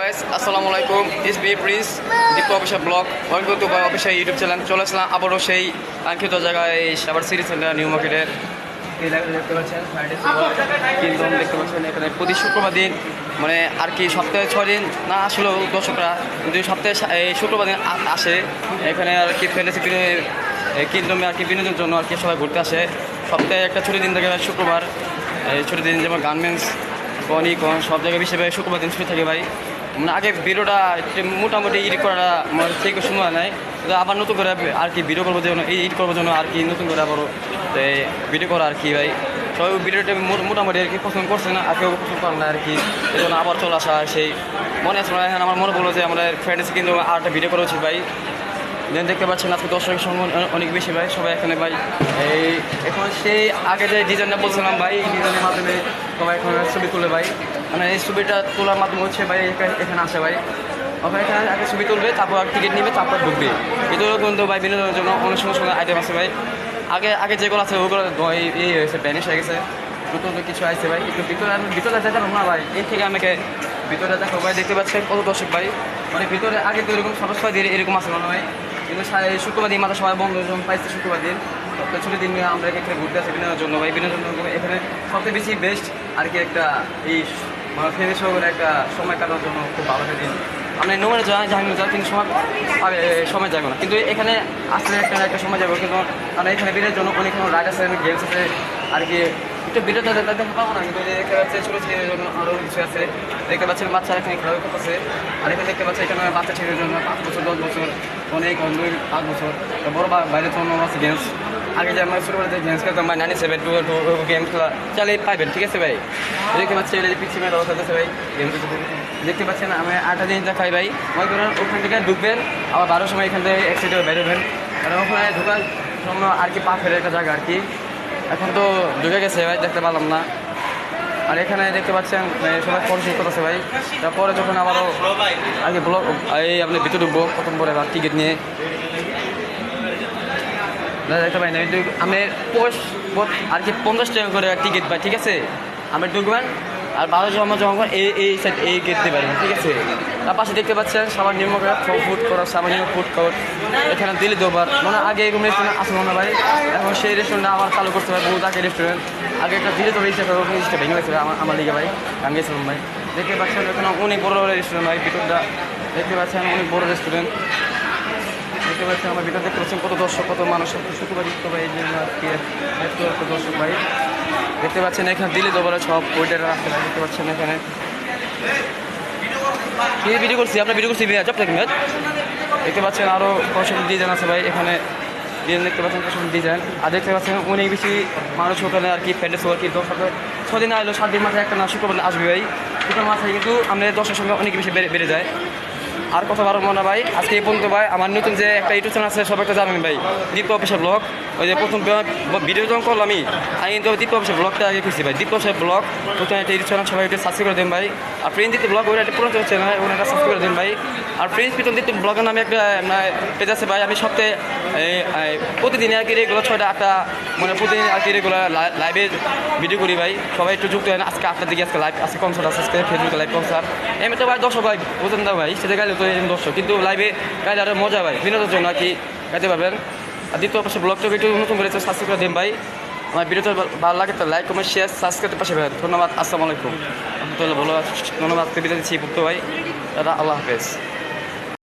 Guys আসসালামু আলাইকুম ইস B Prince Dipto official blog welcome to official YouTube channel চলে আসলাম আবারও সেই কাঙ্ক্ষিত জায়গায় এই সাবার সিটি সেন্টার নিউ মার্কেটের দেখতে পাচ্ছেন ফ্রাইডে দেখতে পাচ্ছেন এখানে প্রতি শুক্রবার দিন মানে আর কি সপ্তাহে ছয় দিন না আসলেও দর্শকরা কিন্তু সপ্তাহে এই শুক্রবার দিন আসে, এখানে আর কি ফ্যান্টাসি কিংডমে আর কি বিনোদনের জন্য আর কি সবাই ঘুরতে আসে। সপ্তাহে একটা ছুটির দিন থাকে ছুক্রবার এই ছুটির দিন যেমন গার্মেন্টস কনি সব জায়গায় ভাই শুক্রবার দিন ছুটি থাকে ভাই। মানে আগে ভিডিওটা মোটামুটি এডিট করাটা আমার থেকে সময় নাই। কিন্তু আবার নতুন করে আর কি ভিডিও করব জন্য এডিট করব জন্য আর কি নতুন করে আবারও তো ভিডিও করা আর কি ভাই। সবাই ভিডিওটা মোটামুটি আর কি পছন্দ করছে না, আর কেউ পছন্দ করে না আর কি। এই জন্য আবার চলে আসা সেই। মনে আছে এখন আমার মনে পড়ল যে আমরা ফ্রেন্ডস কিন্তু আর একটা ভিডিও করেছি ভাই। দেন দেখতে পাচ্ছেন আজকে দর্শকের সঙ্গে অনেক বেশি ভাই, সবাই এখানে ভাই। এই, এখন সেই আগে যে ডিজাইনটা বলছিলাম ভাই, এই ডিজাইনের মাধ্যমে সবাই এখন ছবি তুলে ভাই। মানে এই ছবিটা তোলার মাধ্যমে হচ্ছে ভাই, এখানে- আসে ভাই। ওখানে এখানে আগে ছবি তুলবে, তারপর টিকিট নিবে, তারপর ঢুকবে। এগুলো কিন্তু ভাই বিনোদনের জন্য অনেক সুন্দর সুন্দর আইটেম আছে ভাই। আগে আগে যেগুলো আছে, ওগুলো এই হয়েছে ব্যানিশ হয়ে গেছে। নতুন কিছু আসছে ভাই। একটু ভিতরে আমি ভিতরে যেতে পারব না ভাই। এই থেকে আমাকে ভিতরে দেখো ভাই। দেখতে পাচ্ছেন কত দর্শক ভাই। মানে ভিতরে আগে তো এরকম সদস্য দিয়ে এরকম আছে মনে হয়। কিন্তু শুক্রবার দিন মাথা সবাই বন্ধ যখন পাইছে শুক্রবার দিন। ছুটির দিন আমরা এখানে ঘুরতে আসি বিনোদনের জন্য ভাই। বিনোদনের এখানে সবচেয়ে বেশি বেস্ট আর কি একটা এই মানে ফ্যামিলি সহ একটা সময় কাটানোর জন্য খুব ভালো একটা দিন। আমরা নোমারে যাই জানি যা কিন্তু সময় পাবে সময় যাবে না। কিন্তু এখানে আসলে একটা একটা সময় যাবে, কিন্তু আমরা এখানে বেরোর জন্য অনেক রাইড আছে গেমস আছে, আর কি একটু ভিডিওটা দেখা দেখা পাবো না, কিন্তু দেখতে পাচ্ছি ছোটো ছেলের জন্য আরও কিছু আছে। দেখতে পাচ্ছেন বাচ্চারা এখানে খেলা করতেছে। আর এখানে দেখতে পাচ্ছি এখানে বাচ্চা ছেলের জন্য পাঁচ বছর, দশ বছর, অনেক অনেক পাঁচ বছর। বড় বাইরে তো আছে গেমস আগে যে আমরা করে গেমস খেলতাম, ভাই nine seven two two game খেলা। চালিয়ে পাইবেন ঠিক আছে, ভাই? দেখতে পাচ্ছি এটা পিছিয়ে মেয়ে অবস্থা আছে, ভাই। গেম দেখতে পাচ্ছেন, আমি আটটা দিন দেখাই ভাই। মনে করেন ওখান থেকে ঢুকবেন, আবার বারোর সময় এখান থেকে এক সাইডে বেরোবেন। কারণ ওখানে ঢুকার জন্য আর কি পা ফেলে একটা জায়গা আর কি। এখন তো ঢুকে গেছে ভাই, দেখতে পারলাম না। আর এখানে দেখতে পাচ্ছেন সবাই পরে শুরু করতেছে ভাই। তারপরে যখন আবারও আগে ব্লক এই আপনি ভিতরে ঢুকবো, প্রথম পরে বা টিকিট নিয়ে। দেখতে পাই না, আমি আর কি পঞ্চাশ টাকা করে টিকিট পাই, ঠিক আছে? আমি ঢুকবেন আর বারো জমা করে এই এই সাইড এই গেট দিয়ে পারেন ঠিক আছে? তার পাশে দেখতে পাচ্ছেন সবার নিয়ম করে ফুড করা সামান্য ফুড কোর্ট এখানে দিল্লি দোবার মানে আগে এরকম রেস্টুরেন্ট আসলো না ভাই এখন সেই রেস্টুরেন্টটা আবার চালু করতে হবে বহুত আগে রেস্টুরেন্ট আগে একটা দিল্লি দোবার হিসেবে ওখানে জিনিসটা ভেঙে গেছে, আমার আমার লিগে ভাই, আমি গেছিলাম ভাই। দেখতে পাচ্ছেন এখানে অনেক বড় বড় রেস্টুরেন্ট ভাই, ভিতরটা দেখতে পাচ্ছেন অনেক বড় রেস্টুরেন্ট দেখতে পাচ্ছেন আমার ভিতরে দেখতে পাচ্ছেন কত দর্শক, কত মানুষ, শুক্রবার ভাই এই জন্য দর্শক ভাই। দেখতে পাচ্ছেন এখানে দিল্লি দোবারে সব ওইটার রাস্তা দেখতে পাচ্ছেন এখানে। কি ভিডিও করছি? আপনার ভিডিও করছি ভাইয়া? জব থাকবেন দেখতে পাচ্ছেন আরও কৌশল ডিজাইন আছে ভাই, এখানে ডিজাইন দেখতে পাচ্ছেন কৌশল ডিজাইন আর দেখতে পাচ্ছেন অনেক বেশি মানুষ ওখানে আর কি ফ্যান্ডেস আর কি দশ ছদিন আইলো, সাত দিন মাথায় একটা না, শুক্রবার আসবে ভাই। শুক্রবার মাথায় কিন্তু আমাদের দশের সঙ্গে অনেক বেশি বেড়ে বেড়ে যায়। আর কথা বারো মনে ভাই। আজকে এই পর্যন্ত ভাই, আমার নতুন যে একটা ইউটিউব চ্যানেল আছে, সবাই একটা জানেন ভাই। দীপ্ত অফিসের ব্লগ ওই যে প্রথম ভিডিও যখন করলাম আমি আমি কিন্তু দীপ্ত অফিসের ব্লগটা আগে খুঁজছি ভাই। দীপ্ত অফিসের ব্লগ প্রথমে একটা ইউটিউব চ্যানেল সবাই একটু সাবস্ক্রাইব করে দেন ভাই। আর প্রিন্স দীপ্ত ব্লগ ওইটা একটা পুরো চ্যানেল ওটা একটা সাবস্ক্রাইব করে দেন ভাই। আর প্রিন্স প্রীতম দীপ্ত ব্লগের নামে একটা পেজ আছে ভাই। আমি সপ্তাহে প্রতিদিন আর কি রেগুলার ছয়টা, আটটা মানে প্রতিদিন আর কি রেগুলার লাইভে ভিডিও করি ভাই। সবাই একটু যুক্ত হয় আজকে আটটার দিকে আজকে লাইভ আজকে কনসার্ট আছে, আজকে ফেসবুকে লাইভ কনসার্ট এমনি তো ভাই দর্শক ভাই বুঝেন না ভাই, সেটা গাইলে তো এরকম দর্শক, কিন্তু লাইভে গাইলে আরও মজা ভাই বিনোদনের জন্য আর কি গাইতে পারবেন। আর দ্বিতীয় পাশে ব্লগটা একটু নতুন করেছে সাবস্ক্রাইব করে দেন ভাই। আমার ভিডিওটা ভালো লাগে তো লাইক কমেন্ট শেয়ার সাবস্ক্রাইবের পাশে ভাই ধন্যবাদ, আসসালামু আলাইকুম। তাহলে ভালো ধন্যবাদ। দিচ্ছি ভাই। দাদা আল্লাহ হাফেজ।